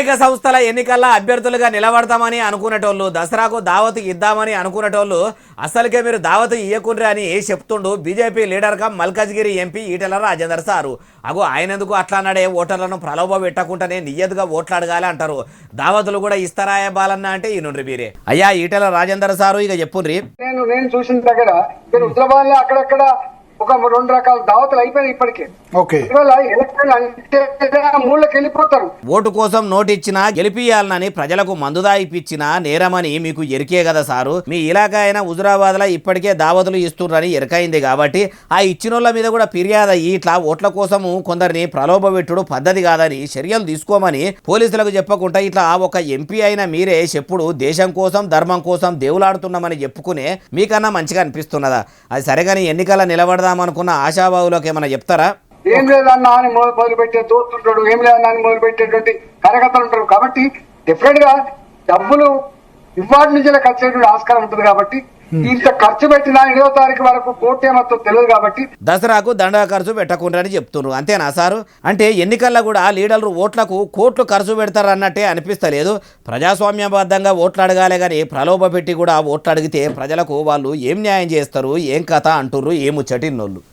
స్థానిక సంస్థల ఎన్నికల్లో అభ్యర్థులుగా నిలబడతామని అనుకునేటోళ్ళు దసరాకు దావతు ఇద్దామని అనుకునేటోళ్ళు అసలుకే మీరు దావతు ఇయ్యకుండ్రి అని చెప్తుండు బీజేపీ లీడర్గా మల్కాజ్గిరి ఎంపీ ఈటెల రాజేందర్ సారు. అగో ఆయన ఎందుకు అట్లా అన్నాడే? ఓటర్లను ప్రలోభ పెట్టకుండానే నియ్యతగా ఓట్లాడగాలి అంటారు. దావతులు కూడా ఇస్తారా బాలన్న అంటే ఈ నుండి మీరే అయ్యా ఈటెల రాజేందర్ సారు ఇక చెప్పుండ్రి. నేను నేను చూసిన దగ్గర అక్కడక్కడ ఒక రెండు రకాల దావతులు అయిపోయినాయి ఇప్పటికే. ఓకే. ఇవాళ ఎలక్షన్ అంటే మూలకి వెళ్ళిపోతారు. ఓటు కోసం నోటు ఇచ్చినా గెలిపియాలనని ప్రజలకు మందుదా ఇప్పించినా నేరమని మీకు ఎరికే కదా సారు. మీ ఇలాకా అయిన హుజురాబాద్లో ఇప్పటికే దావతులు ఇస్తున్నారని ఎరకైంది కాబట్టి ఆ ఇచ్చినోళ్ళ మీద కూడా ఫిర్యాదు అయ్యి ఇట్లా ఓట్ల కోసము కొందరిని ప్రలోభ పెట్టుడు పద్ధతి కాదని చర్యలు తీసుకోమని పోలీసులకు చెప్పకుండా ఇట్లా ఒక ఎంపీ అయిన మీరే చెప్పుడు దేశం కోసం ధర్మం కోసం దేవులాడుతున్నామని చెప్పుకునే మీకన్నా మంచిగా అనిపిస్తున్నదా? అది సరిగాని ఎన్నికల అనుకున్న ఆశాబాబులోకి ఏమైనా చెప్తారా? ఏం లేదన్నా అని మొదలుపెట్టే దోస్తుంటాడు ఏం లేదన్నా అని మొదలుపెట్టేటువంటి కార్యకర్తలు ఉంటారు. కాబట్టి డెఫినెట్గా డబ్బులు ఇవాటి నుంచి ఖర్చు ఆస్కారం ఉంటుంది కాబట్టి ఇంత ఖర్చు పెట్టినా ఎనిమిదో తారీఖు వరకు కోర్టు తెలియదు కాబట్టి దసరాకు దండా ఖర్చు పెట్టకుండాని చెప్తున్నారు. అంతేనా సారు? అంటే ఎన్నికల్లో కూడా లీడర్లు ఓట్లకు కోట్లు ఖర్చు పెడతారు అన్నట్టే అనిపిస్తలేదు. ప్రజాస్వామ్యబద్ధంగా ఓట్లు అడగాలే కానీ ప్రలోభ పెట్టి కూడా ఓట్లు అడిగితే ప్రజలకు వాళ్ళు ఏం న్యాయం చేస్తారు? ఏం కథ అంటుర్రు? ఏముచ్చటిన్నోళ్ళు